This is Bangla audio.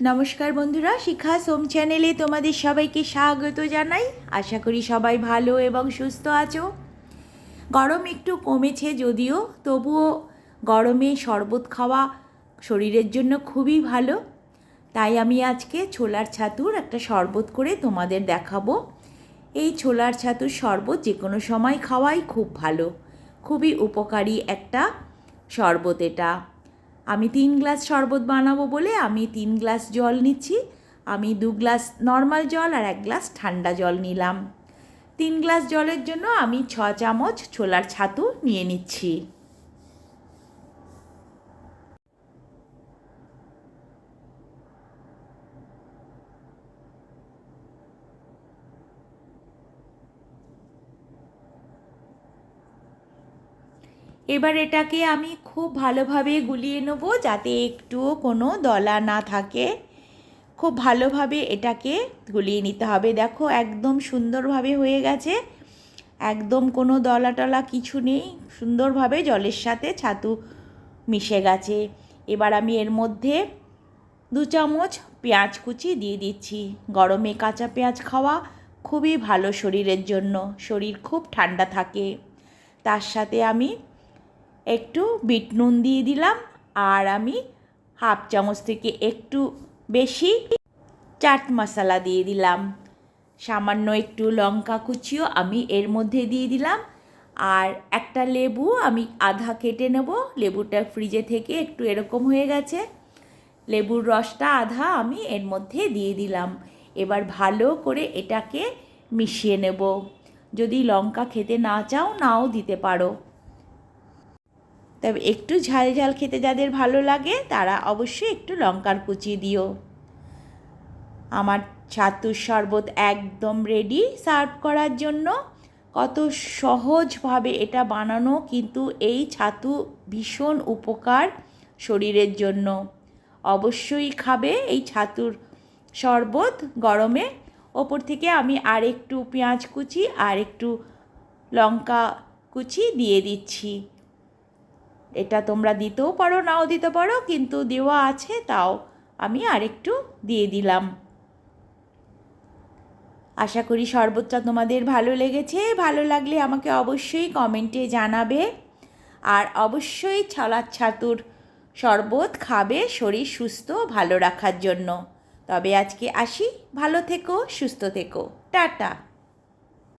নমস্কার বন্ধুরা, শিখা সোম চ্যানেলে তোমাদের সবাইকে স্বাগত জানাই। আশা করি সবাই ভালো এবং সুস্থ আছো। গরম একটু কমেছে যদিও, তবুও গরমে শরবত খাওয়া শরীরের জন্য খুবই ভালো। তাই আমি আজকে ছোলার ছাতুর একটা শরবত করে তোমাদের দেখাবো। এই ছোলার ছাতুর শরবত যে কোনো সময় খাওয়াই খুব ভালো। খুবই উপকারী একটা শরবত এটা। আমি তিন গ্লাস শরবত বানাবো বলে আমি তিন গ্লাস জল নিচ্ছি। আমি দু গ্লাস নর্মাল জল আর এক গ্লাস ঠান্ডা জল নিলাম। তিন গ্লাস জলের জন্য আমি ছ চামচ ছোলার ছাতু নিয়ে নিচ্ছি। এবার এটাকে আমি খুব ভালোভাবে গুলিয়ে নেব যাতে একটুও কোনো দলা না থাকে। খুব ভালোভাবে এটাকে গুলিয়ে নিতে হবে। দেখো একদম সুন্দরভাবে হয়ে গেছে। একদম কোনো দলা টলা কিছু নেই। সুন্দরভাবে জলের সাথে ছাতু মিশে গেছে। এবার আমি এর মধ্যে দু চামচ পেঁয়াজ কুচি দিয়ে দিচ্ছি। গরমে কাঁচা পেঁয়াজ খাওয়া খুবই ভালো শরীরের জন্য। শরীর খুব ঠান্ডা থাকে। তার সাথে আমি একটু বিট নুন দিয়ে দিলাম আর আমি হাফ চামচ থেকে একটু বেশি চাট মশলা দিয়ে দিলাম। সামান্য একটু লঙ্কা কুচিও আমি এর মধ্যে দিয়ে দিলাম। আর একটা লেবু আমি আধা কেটে নেব। লেবুটা ফ্রিজে থেকে একটু এরকম হয়ে গেছে। লেবুর রসটা আধা আমি এর মধ্যে দিয়ে দিলাম। এবার ভালো করে এটাকে মিশিয়ে নেব। যদি লঙ্কা খেতে না চাও, নাও দিতে পারো। তবে একটু ঝাল ঝাল খেতে যাদের ভালো লাগে, তারা অবশ্যই একটু লঙ্কার কুচি দিও। আমার ছাতুর শরবত একদম রেডি সার্ভ করার জন্য। কত সহজভাবে এটা বানানো কিন্তু এই ছাতু ভীষণ উপকার শরীরের জন্য। অবশ্যই খাবে এই ছাতুর শরবত গরমে। ওপর থেকে আমি আর একটু পেঁয়াজ কুচি আর একটু লঙ্কা কুচি দিয়ে দিচ্ছি। এটা তোমরা দিতেও পারো, নাও দিতে পারো, কিন্তু দেওয়া আছে তাও আমি আরেকটু দিয়ে দিলাম। আশা করি শরবতটা তোমাদের ভালো লেগেছে। ভালো লাগলে আমাকে অবশ্যই কমেন্টে জানাবে। আর অবশ্যই ছলার ছাতুর শরবত খাবে শরীর সুস্থ, ভালো রাখার জন্য। তবে আজকে আসি। ভালো থেকো, সুস্থ থেকো। টাটা।